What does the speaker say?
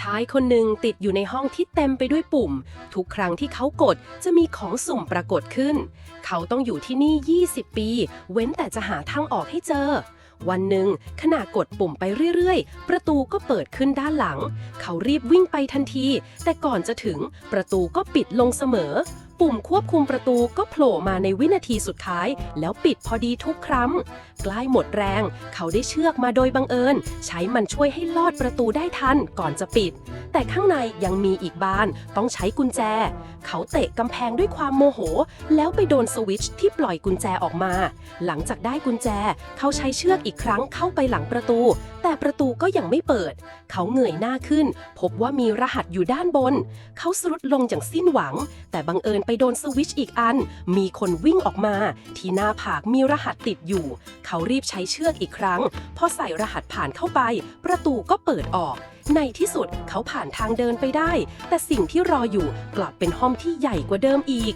ชายคนหนึ่งติดอยู่ในห้องที่เต็มไปด้วยปุ่ม ทุกครั้งที่เขากดจะมีของสุ่มปรากฏขึ้น เขาต้องอยู่ที่นี่ 20 ปี เว้นแต่จะหาทางออกให้เจอ วันหนึ่งขณะกดปุ่มไปเรื่อยๆ ประตูก็เปิดขึ้นด้านหลัง เขารีบวิ่งไปทันที แต่ก่อนจะถึงประตูก็ปิดลงเสมอปุ่มควบคุมประตูก็โผล่มาในวินาทีสุดท้าย แล้วปิดพอดีทุกครั้งใกล้หมดแรง เขาได้เชือกมาโดยบังเอิญ ใช้มันช่วยให้ลอดประตูได้ทันก่อนจะปิด แต่ข้างในยังมีอีกบานต้องใช้กุญแจ เขาเตะกำแพงด้วยความโมโห แล้วไปโดนสวิตช์ที่ปล่อยกุญแจออกมา หลังจากได้กุญแจ เขาใช้เชือกอีกครั้งเข้าไปหลังประตู แต่ประตูก็ยังไม่เปิด เขาเหงยหน้าขึ้น พบว่ามีรหัสอยู่ด้านบน เขาสรุดลงอย่างสิ้นหวัง แต่บังเอิญไปโดนสวิตช์อีกอัน มีคนวิ่งออกมา ที่หน้าผากมีรหัสติดอยู่ เขารีบใช้เชือกอีกครั้ง พอใส่รหัสผ่านเข้าไป ประตูก็เปิดออก ในที่สุดเขาผ่านทางเดินไปได้ แต่สิ่งที่รออยู่กลับเป็นห้องที่ใหญ่กว่าเดิมอีก